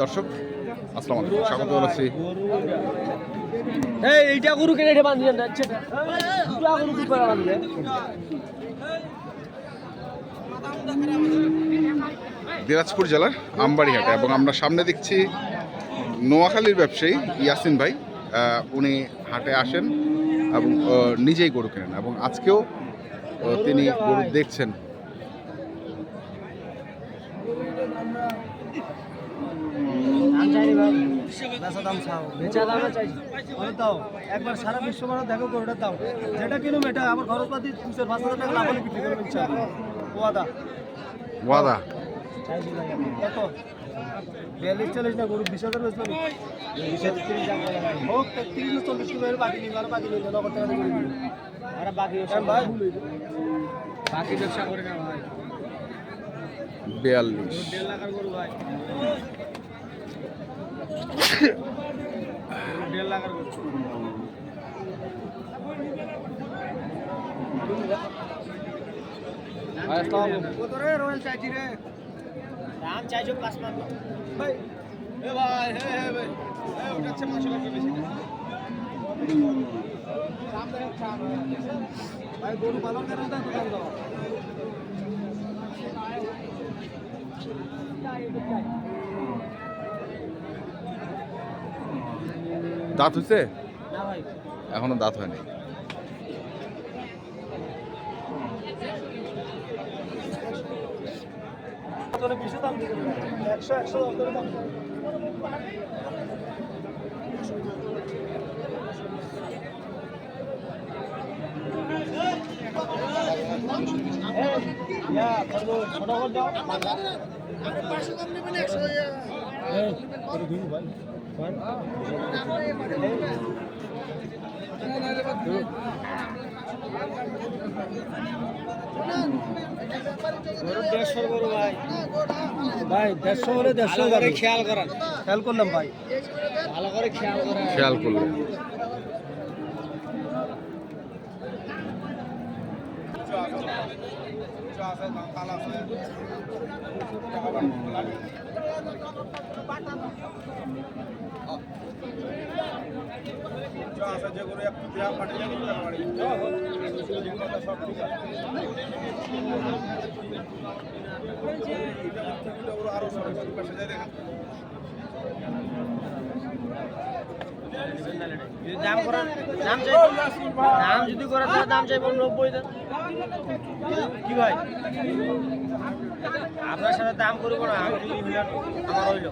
দর্শক আসসালামু আলাইকুম স্বাগত জানাচ্ছি। এই এইটা গরু এটা না আচ্ছা দুটা গরু কি করে দিনাজপুর জেলার আমবাড়িহাটে এবং আমরা সামনে দেখছি নোয়াখালীর ব্যবসায়ী ইয়াসিন ভাই উনি হাটে আসেন এবং নিজেই গরু কেনেন এবং আজকেও তিনি গরু দেখছেন। বেচা দামে দাও একবার সারা বিশ্ব মানুষ দেখো গরুটার দাম যেটা কিনুম এটা আমার খরচপাতি দুশো পাঁচ হাজার টাকা লাভ হলে বিক্রি করব ইনশাআল্লাহ ওয়াদা। ওয়াদা কত বিয়াল্লিশ চল্লিশ না গরু বিশ হাজার বেচলাম হোক তিরিশ না চল্লিশ কিলো বাকি নিবে আর বাকি নিবে নগদ টাকা দিয়ে আর বাকি ভাই বাকি ব্যবসা করে না ভাই বিয়াল্লিশ। দেড় লাখের গরু ভাই। দেড় লাখের গরু কত রে রয়্যাল চাইছি দাম পাঁচ লাখ ভাই এ ভাই হে হে ভাই এ উঠাচ্ছে পাঁচশো টাকা বেশি ভাই গরু পালন করেন না দোকান দাও দাঁত হচ্ছে না এখনও দাঁত হয়নি তাহলে বেশি দাম একশো একশো দশ ছোট দেড়শো গরু ভাই ভাই দেড়শো করে দেড়শো ভালো করে খেয়াল করেন। খেয়াল করলাম ভাই। ভালো করে খেয়াল করেন। খেয়াল করলে যদি দাম করেন দাম চাই দাম যদি করে তাহলে দাম চাইব নব্বই কি ভাই? আপনার সাথে দাম করব না আমি যদি আমার হইল।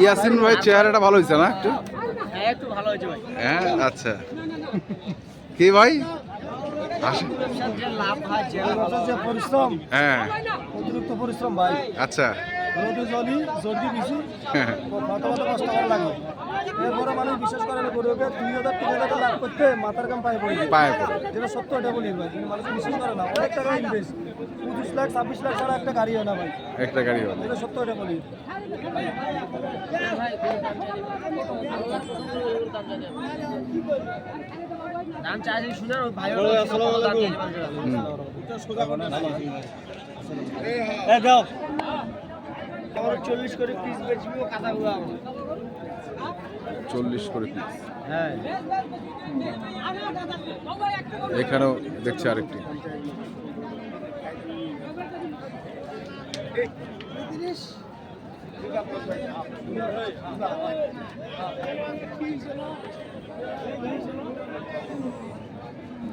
ইয়াসিন ভাই চেহারাটা ভালো হয়েছে না একটু? হ্যাঁ একটু ভালো হয়েছে ভাই। হ্যাঁ আচ্ছা। কি ভাই? আসে ব্যবসার যে লাভ ভাই যে ব্যবসার যে পরিশ্রম হ্যাঁ। অতিরিক্ত পরিশ্রম ভাই। আচ্ছা। রোদে জলি জলদি বেশি কত কষ্ট করা লাগে। এরপরে মানুষ বিশেষ করে গরুকে দুই হাজার তিন হাজার টাকা লাভ করতে মাথার কাম পায়ে পড়ে। পায়ে পড়ে। যেটা সত্য এটা বলি ভাই। মানুষ বিশেষ করে না। অনেক টাকা ইনভেস্ট পঁচিশ লাখ ছাব্বিশ লাখ ছাড়া একটা গাড়ি হয় না ভাই। একটা গাড়ি হলো যেটা সত্য এটা বলি। চাইছি ভাই। দাও আমার চল্লিশ করে পিস বেচবি ও কাঁথা গুলো আমার। চল্লিশ করে পিস হ্যাঁ। এখানেও দেখছি আরেকটি।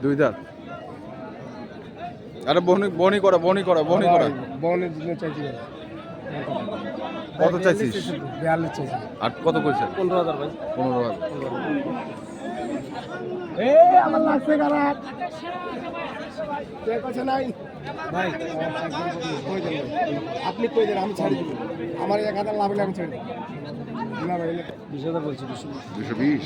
দুই দাঁত। আরে বনি বনি করা বনি করা বনি করা। বনের জন্য চাইছি। কত চাইছিস? বিয়াল্লিশ চাইছি। আর কত কইছে? পনেরো হাজার ভাই। পনেরো হাজার। আমার লাগছে গারাত নাই? ভাই আপনি কই দেন? আমি ছাড়ি দিব। আমার এক হাজার লাভ আমি ছেড়ে না ভাই বিশ হাজার বলছি দুশো বিশ।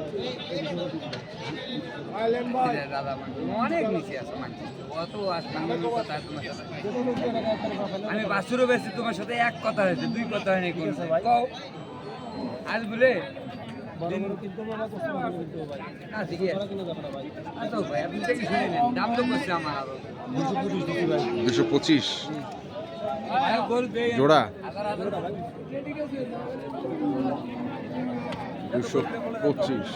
অনেক নিচে আছে অত আমি বাসুরও বেশি তোমার সাথে এক কথা হয়েছে দুই কথা হয়নি কোন কও। আজ বলে? আচ্ছা দুশো পঁচিশ। জোড়া। দুশো পঁচিশ।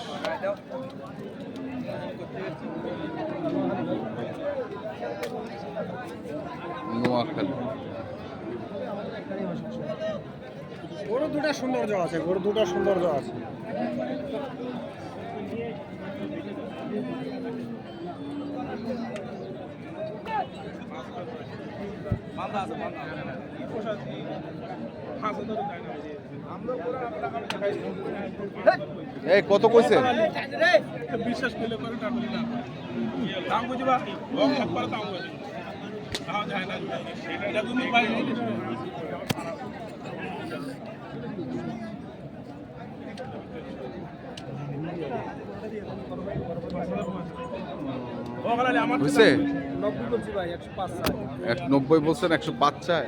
নোয়াখালী। গরু দুটা সৌন্দর্য আছে গরু দুটা সৌন্দর্য আছে। এই কত কইছেন বিশ্বাস করলে করে না করলে দাম বুঝবা? ও একবার দাম বুঝি তাও যায় না। এটা তুমি পাই আমার হয়েছে নব্বই একশো পাঁচ ষাট এক নব্বই বলছেন একশো পাঁচ চায়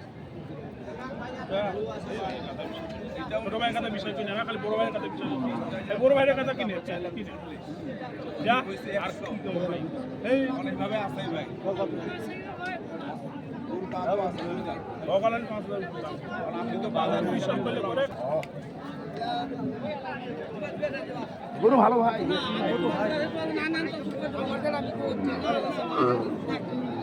ছোট ভাইয়ের বিষয় কিনে না খালি বড় ভাইয়ের কথা বিষয় বড় ভাইয়ের কথা কিনে যা আর এই অনেকভাবে আসে ভাই ভগবান পাঁচ হাজার দাম। আর আপনি তো বাজার হিসাব করলে করে গরু ভালো ভাই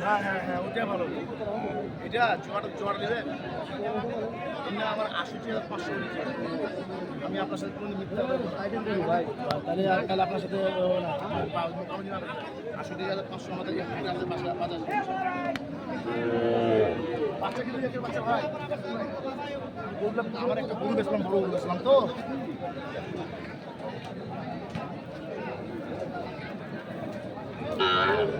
হ্যাঁ হ্যাঁ হ্যাঁ ওটা ভালো। এটা জোয়ার জোয়ার দেবেন এমনি আমার আশি হাজার পাঁচশো আমি আপনার সাথে কোনো মিথ্যা ভাই তাহলে আর তাহলে আপনার সাথে আশি হাজার পাঁচশো আমাদের বাচ্চা কিন্তু বাচ্চা ভাই? বললাম আমার একটা গরু বেছিলাম বড় গরু বেছিলাম তো। মরদা শুন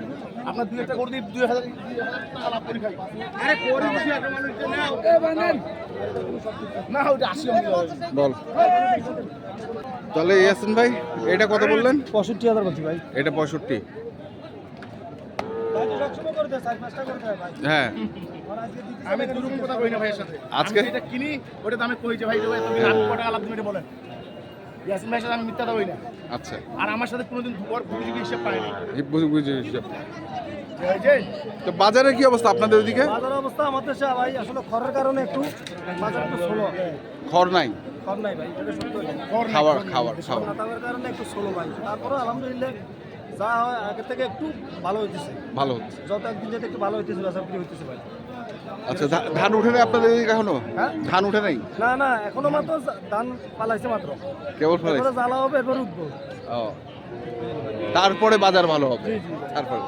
আপনার দুই একটা করে দিই দুই হাজার দুই হাজার টাকা লাভ করি খাই আরে করে দিছি একটা মানুষ না ওটা আসি আমি বল। তাহলে ইয়াসিন ভাই এটা কত বললেন? পঁয়ষট্টি হাজার বলছি ভাই। এটা পঁয়ষট্টি। হ্যাঁ। আমি দুরকম কথা কই না ভাইয়ের সাথে। আজকে- যেটা কিনি ওটা দামে কই যে ভাই তুমি আমি কত টাকা লাভ দিবেন বলেন। ইয়াসিন ভাইয়ের সাথে আমি মিথ্যা কথা না। আচ্ছা। আর আমার সাথে কোনোদিন দুবার পুলিশ হিসেব পাইনি। এই বুঝে বুঝে হিসাব। তো বাজারের কি অবস্থা আপনাদের ওইদিকে? বাজার অবস্থা আমাদের সে ভাই আসলে খরের কারণে একটু বাজার একটু স্লো খড় নাই? খর নাই ভাই এটা সত্য খাবার খাবার খাবার খাবার কারণে একটু স্লো ভাই। তারপরে আলহামদুলিল্লাহ যা হয় আগের থেকে একটু ভালো হইতেছে। ভালো হচ্ছে। যত একদিন যেতে একটু ভালো হইতেছে বেচা বিক্রি হইতেছে ভাই। আচ্ছা ধান উঠে নাই আপনাদের এদিকে এখনও? হ্যাঁ? ধান উঠে নাই? না না এখনও মাত্র ধান পালাইছে মাত্র। কেবল পালাইছে? জ্বালা হবে এরপর উঠবো। ও। তারপরে বাজার ভালো হবে? তারপরে।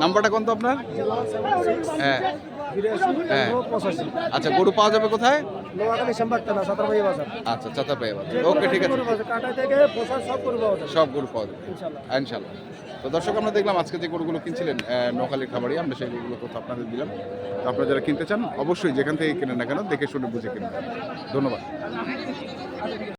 নাম্বারটা কোন তো আপনার? হ্যাঁ। হ্যাঁ। আচ্ছা গরু পাওয়া যাবে কোথায়? বাজার। আচ্ছা ওকে ঠিক আছে। সব গরু পাওয়া যাবে। ইনশাল্লাহ। তো দর্শক আমরা দেখলাম আজকে যে গরুগুলো কিনছিলেন আহ, খাবারই আমরা সেই গরুগুলো তথ্য আপনাদের দিলাম। তো আপনারা যারা কিনতে চান অবশ্যই যেখান থেকে কেনেন না কেন দেখে শুনে বুঝে কিনবেন ধন্যবাদ।